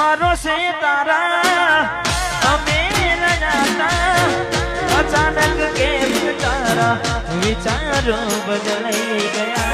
પરોસે તારા અમે રજાતા અચાનક કેમ તારા વિચારો બદલાઈ ગયા?